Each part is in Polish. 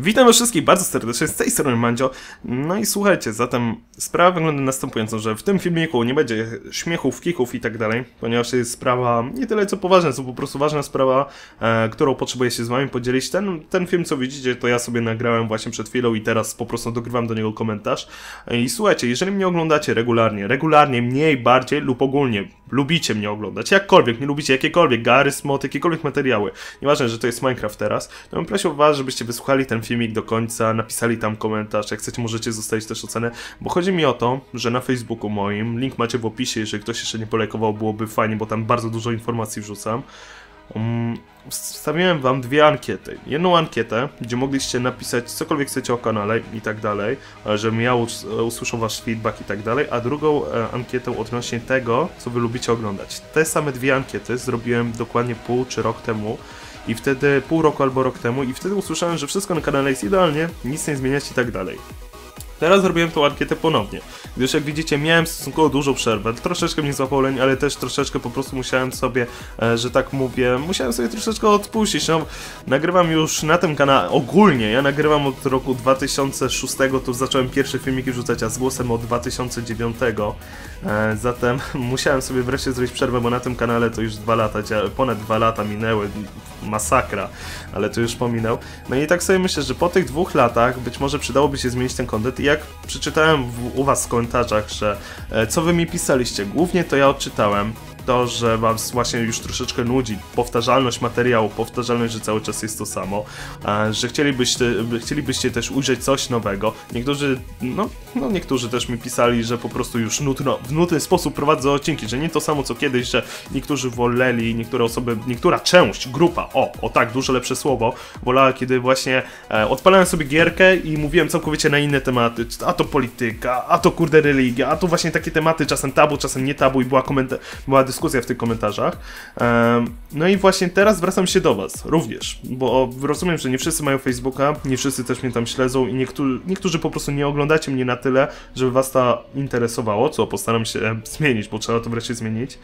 Witam was wszystkich bardzo serdecznie, z tej strony Mandzio. No i słuchajcie, zatem sprawa wygląda następująco, że w tym filmiku nie będzie śmiechów, kichów i tak dalej, ponieważ jest sprawa nie tyle co poważna, co po prostu ważna sprawa, e, którą potrzebuję się z wami podzielić. Ten, ten film, co widzicie, to ja sobie nagrałem właśnie przed chwilą i teraz po prostu dogrywam do niego komentarz. I słuchajcie, jeżeli mnie oglądacie regularnie, regularnie, mniej, bardziej lub ogólnie, lubicie mnie oglądać, jakkolwiek, nie lubicie jakiekolwiek gary, smot, jakiekolwiek materiały, nieważne, że to jest Minecraft teraz, to bym prosił was, żebyście wysłuchali ten filmik do końca, napisali tam komentarz, jak chcecie możecie zostawić też ocenę, bo chodzi mi o to, że na Facebooku moim, link macie w opisie, jeżeli ktoś jeszcze nie polejkował, byłoby fajnie, bo tam bardzo dużo informacji wrzucam. Um, wstawiłem wam dwie ankiety. Jedną ankietę, gdzie mogliście napisać cokolwiek chcecie o kanale i tak dalej, żebym ja us usłyszał wasz feedback i tak dalej, a drugą e, ankietę odnośnie tego, co wy lubicie oglądać. Te same dwie ankiety zrobiłem dokładnie pół czy rok temu i wtedy, pół roku albo rok temu, i wtedy usłyszałem, że wszystko na kanale jest idealnie, nic nie zmieniać i tak dalej. Teraz zrobiłem tą ankietę ponownie, gdyż jak widzicie miałem stosunkowo dużą przerwę, troszeczkę mnie złapał leń, ale też troszeczkę po prostu musiałem sobie, e, że tak mówię, musiałem sobie troszeczkę odpuścić, no nagrywam już na tym kanale, ogólnie, ja nagrywam od roku 2006, to zacząłem pierwsze filmiki wrzucać, a z głosem od 2009, e, zatem musiałem sobie wreszcie zrobić przerwę, bo na tym kanale to już dwa lata, ponad dwa lata minęły, masakra, ale to już pominął. No i tak sobie myślę, że po tych dwóch latach być może przydałoby się zmienić ten kontent. I jak przeczytałem w, u was w komentarzach, że e, co wy mi pisaliście, głównie to ja odczytałem, to, że was właśnie już troszeczkę nudzi powtarzalność materiału, powtarzalność, że cały czas jest to samo, że chcielibyście, chcielibyście też ujrzeć coś nowego. Niektórzy, no, no niektórzy też mi pisali, że po prostu już nudno, w nudny sposób prowadzą odcinki, że nie to samo co kiedyś, że niektórzy woleli, niektóre osoby, niektóra część, grupa, o, o tak, dużo lepsze słowo, wolała, kiedy właśnie e, odpalałem sobie gierkę i mówiłem całkowicie na inne tematy, a to polityka, a to kurde religia, a to właśnie takie tematy, czasem tabu, czasem nie tabu i była, komentarz, była dyskusja dyskusja w tych komentarzach. No i właśnie teraz zwracam się do Was również, bo rozumiem, że nie wszyscy mają Facebooka, nie wszyscy też mnie tam śledzą i niektórzy, niektórzy po prostu nie oglądacie mnie na tyle, żeby Was to interesowało, co postaram się zmienić, bo trzeba to wreszcie zmienić.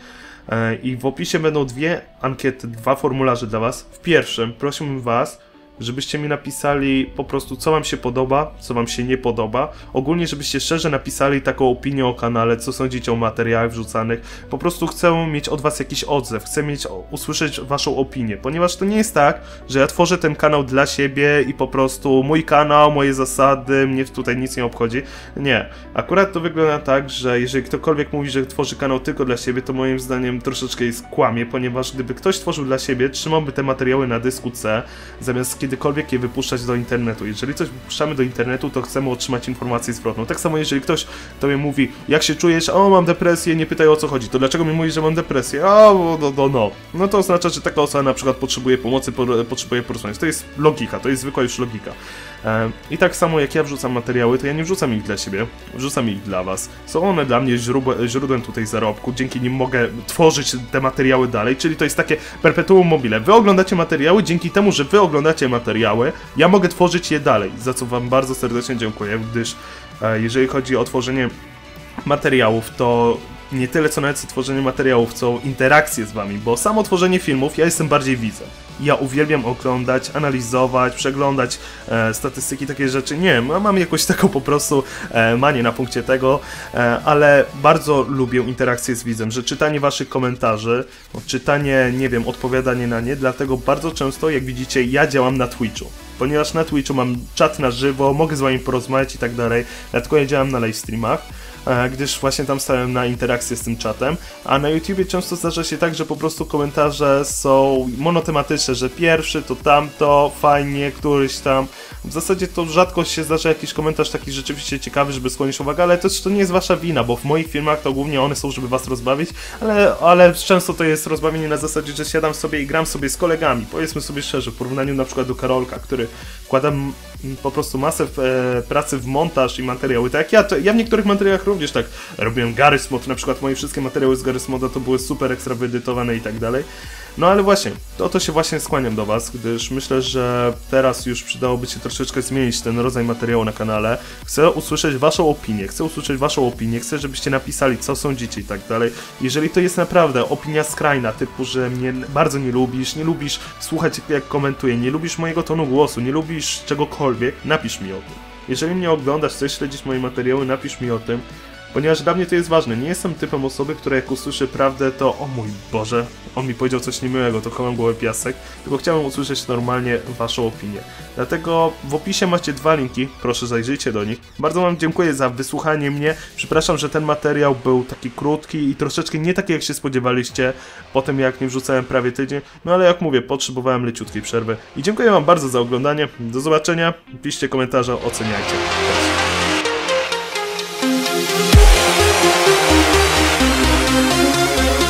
E, I w opisie będą dwie ankiety, dwa formularze dla Was. W pierwszym prosiłbym Was, żebyście mi napisali po prostu, co wam się podoba, co wam się nie podoba. Ogólnie, żebyście szczerze napisali taką opinię o kanale, co sądzicie o materiałach wrzucanych. Po prostu chcę mieć od was jakiś odzew, chcę mieć, usłyszeć waszą opinię, ponieważ to nie jest tak, że ja tworzę ten kanał dla siebie i po prostu mój kanał, moje zasady, mnie tutaj nic nie obchodzi. Nie. Akurat to wygląda tak, że jeżeli ktokolwiek mówi, że tworzy kanał tylko dla siebie, to moim zdaniem troszeczkę jest kłamie, ponieważ gdyby ktoś tworzył dla siebie, trzymałby te materiały na dysku C, zamiast kiedykolwiek je wypuszczać do internetu. Jeżeli coś wypuszczamy do internetu, to chcemy otrzymać informację zwrotną. Tak samo jeżeli ktoś tobie mówi, jak się czujesz, o mam depresję, nie pytaj o co chodzi, to dlaczego mi mówisz, że mam depresję? O, no, no, no. No to oznacza, że taka osoba na przykład potrzebuje pomocy, potrzebuje porozumienia. To jest logika, to jest zwykła już logika. I tak samo jak ja wrzucam materiały, to ja nie wrzucam ich dla siebie, wrzucam ich dla was. Są one dla mnie źródłem, źródłem tutaj zarobku, dzięki nim mogę tworzyć te materiały dalej, czyli to jest takie perpetuum mobile. Wy oglądacie materiały, dzięki temu, że wy oglądacie materiały, ja mogę tworzyć je dalej, za co wam bardzo serdecznie dziękuję, gdyż e, jeżeli chodzi o tworzenie materiałów, to nie tyle co nawet tworzenie materiałów, co interakcje z wami, bo samo tworzenie filmów ja jestem bardziej widzem. Ja uwielbiam oglądać, analizować, przeglądać e, statystyki, takie rzeczy. Nie, mam jakąś taką po prostu e, manię na punkcie tego, e, ale bardzo lubię interakcję z widzem, że czytanie waszych komentarzy, czytanie, nie wiem, odpowiadanie na nie, dlatego bardzo często, jak widzicie, ja działam na Twitchu ponieważ na Twitchu mam czat na żywo, mogę z wami porozmawiać i tak dalej, dlatego ja działam na live streamach. E, gdyż właśnie tam stałem na interakcję z tym czatem, a na YouTubie często zdarza się tak, że po prostu komentarze są monotematyczne, że pierwszy to tamto, fajnie, któryś tam. W zasadzie to rzadko się zdarza jakiś komentarz taki rzeczywiście ciekawy, żeby skłonić uwagę, ale też to nie jest wasza wina, bo w moich filmach to głównie one są, żeby was rozbawić, ale, ale często to jest rozbawienie na zasadzie, że siadam sobie i gram sobie z kolegami, powiedzmy sobie szczerze, w porównaniu na przykład do Karolka, który wkłada po prostu masę e, pracy w montaż i materiały, tak jak ja, ja w niektórych materiałach również tak robiłem Garry's Mod, na przykład moje wszystkie materiały z Garry's Moda to były super ekstra wyedytowane i tak dalej. No ale właśnie, to to się właśnie skłaniam do Was, gdyż myślę, że teraz już przydałoby się troszeczkę zmienić ten rodzaj materiału na kanale. Chcę usłyszeć Waszą opinię, chcę usłyszeć Waszą opinię, chcę, żebyście napisali, co sądzicie i tak dalej. Jeżeli to jest naprawdę opinia skrajna, typu, że mnie bardzo nie lubisz, nie lubisz słuchać jak komentuję, nie lubisz mojego tonu głosu, nie lubisz czegokolwiek, napisz mi o tym. Jeżeli mnie oglądasz, chcesz śledzić moje materiały, napisz mi o tym. Ponieważ dla mnie to jest ważne. Nie jestem typem osoby, która jak usłyszy prawdę, to o mój Boże, on mi powiedział coś niemiłego, to chowam głowę piasek. Tylko chciałem usłyszeć normalnie waszą opinię. Dlatego w opisie macie dwa linki, proszę zajrzyjcie do nich. Bardzo wam dziękuję za wysłuchanie mnie. Przepraszam, że ten materiał był taki krótki i troszeczkę nie taki jak się spodziewaliście, po tym jak nie wrzucałem prawie tydzień. No ale jak mówię, potrzebowałem leciutkiej przerwy. I dziękuję wam bardzo za oglądanie. Do zobaczenia. Piszcie komentarze, oceniajcie. Cześć. thank you